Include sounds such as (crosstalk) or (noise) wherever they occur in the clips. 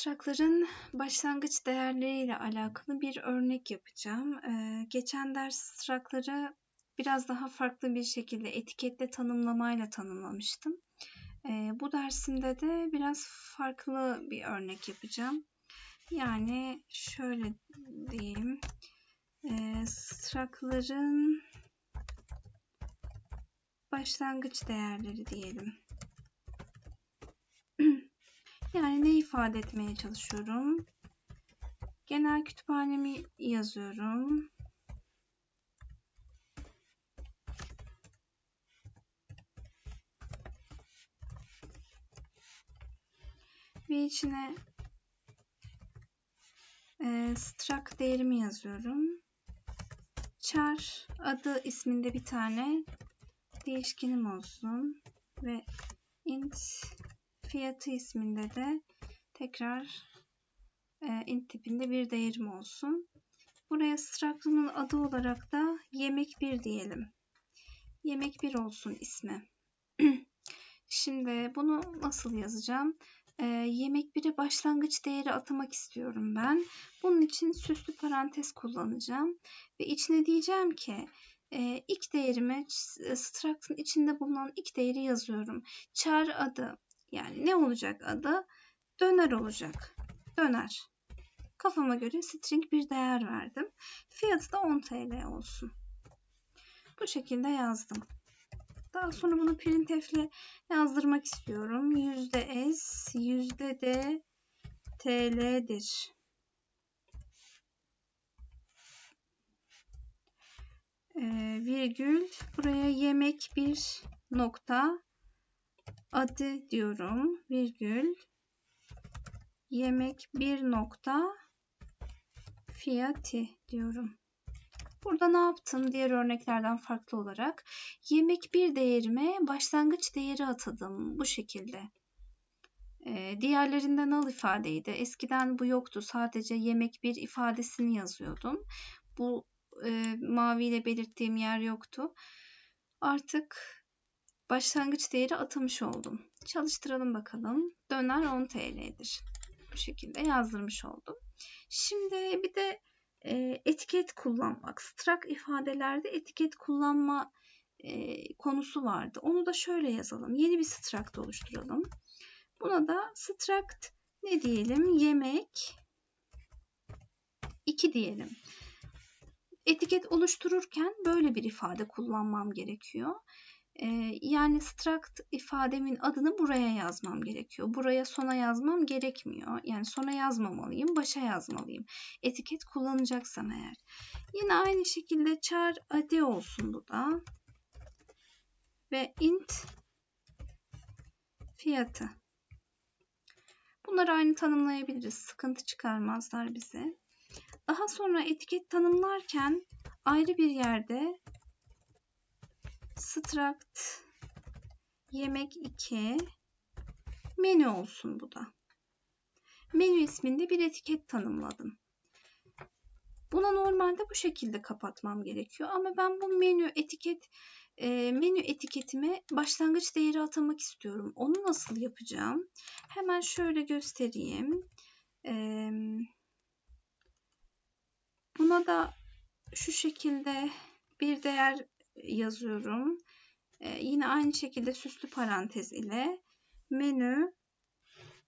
Strakların başlangıç değerleriyle alakalı bir örnek yapacağım. Ee, geçen ders strakları biraz daha farklı bir şekilde etiketle tanımlamayla tanımlamıştım. Ee, bu dersimde de biraz farklı bir örnek yapacağım. Yani şöyle diyeyim. E, strakların başlangıç değerleri diyelim. Yani ne ifade etmeye çalışıyorum? Genel kütüphanemi yazıyorum. Ve içine e, struct değerimi yazıyorum. Char adı isminde bir tane değişkenim olsun ve int fiyatı isminde de tekrar e, int tipinde bir değerim olsun. Buraya struct'ımın adı olarak da yemek 1 diyelim. Yemek 1 olsun ismi. (clears throat) Şimdi bunu nasıl yazacağım? Ee, yemek 1'e başlangıç değeri atamak istiyorum ben. Bunun için süslü parantez kullanacağım. Ve içine diyeceğim ki e, ilk değerimi struct'ın içinde bulunan ilk değeri yazıyorum. Char adı yani ne olacak adı? Döner olacak. Döner. Kafama göre string bir değer verdim. Fiyatı da 10 TL olsun. Bu şekilde yazdım. Daha sonra bunu printf ile yazdırmak istiyorum. S, yüzde d TL'dir. Ee, virgül buraya yemek bir nokta adı diyorum. Virgül yemek bir nokta fiyatı diyorum. Burada ne yaptım diğer örneklerden farklı olarak? Yemek bir değerime başlangıç değeri atadım bu şekilde. Ee, diğerlerinden al ifadeydi. Eskiden bu yoktu. Sadece yemek bir ifadesini yazıyordum. Bu e, maviyle belirttiğim yer yoktu. Artık başlangıç değeri atamış oldum. Çalıştıralım bakalım. Döner 10 TL'dir. Bu şekilde yazdırmış oldum. Şimdi bir de e, etiket kullanmak. Struct ifadelerde etiket kullanma e, konusu vardı. Onu da şöyle yazalım. Yeni bir struct oluşturalım. Buna da struct ne diyelim? Yemek 2 diyelim. Etiket oluştururken böyle bir ifade kullanmam gerekiyor. Ee, yani struct ifademin adını buraya yazmam gerekiyor. Buraya sona yazmam gerekmiyor. Yani sona yazmamalıyım, başa yazmalıyım. Etiket kullanacaksam eğer. Yine aynı şekilde char ade olsun bu da. Ve int fiyatı. Bunları aynı tanımlayabiliriz. Sıkıntı çıkarmazlar bize. Daha sonra etiket tanımlarken ayrı bir yerde struct yemek 2 menü olsun bu da. Menü isminde bir etiket tanımladım. Buna normalde bu şekilde kapatmam gerekiyor ama ben bu menü etiket e, menü etiketime başlangıç değeri atamak istiyorum. Onu nasıl yapacağım? Hemen şöyle göstereyim. E, buna da şu şekilde bir değer yazıyorum. Ee, yine aynı şekilde süslü parantez ile menü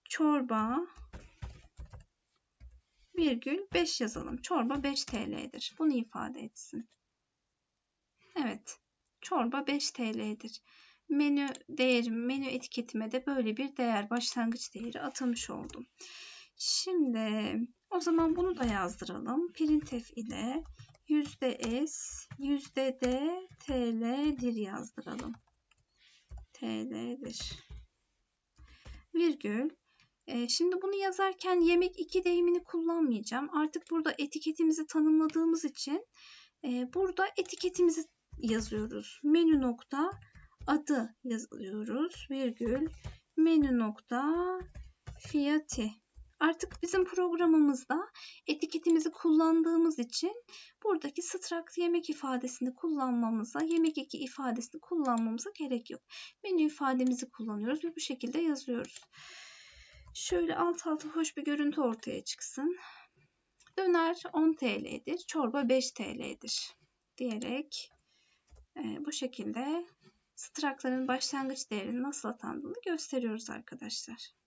çorba virgül 5 yazalım. Çorba 5 TL'dir. Bunu ifade etsin. Evet. Çorba 5 TL'dir. Menü değerim, menü etiketime de böyle bir değer, başlangıç değeri atamış oldum. Şimdi o zaman bunu da yazdıralım. Printf ile s yüzde d tl'dir yazdıralım. tl'dir. Virgül. E, şimdi bunu yazarken yemek iki deyimini kullanmayacağım. Artık burada etiketimizi tanımladığımız için e, burada etiketimizi yazıyoruz. Menü nokta adı yazıyoruz. Virgül menü nokta fiyatı Artık bizim programımızda etiketimizi kullandığımız için buradaki struct yemek ifadesini kullanmamıza, yemek eki ifadesini kullanmamıza gerek yok. Menü ifademizi kullanıyoruz ve bu şekilde yazıyoruz. Şöyle alt alta hoş bir görüntü ortaya çıksın. Döner 10 TL'dir, çorba 5 TL'dir diyerek e, bu şekilde strakların başlangıç değerinin nasıl atandığını gösteriyoruz arkadaşlar.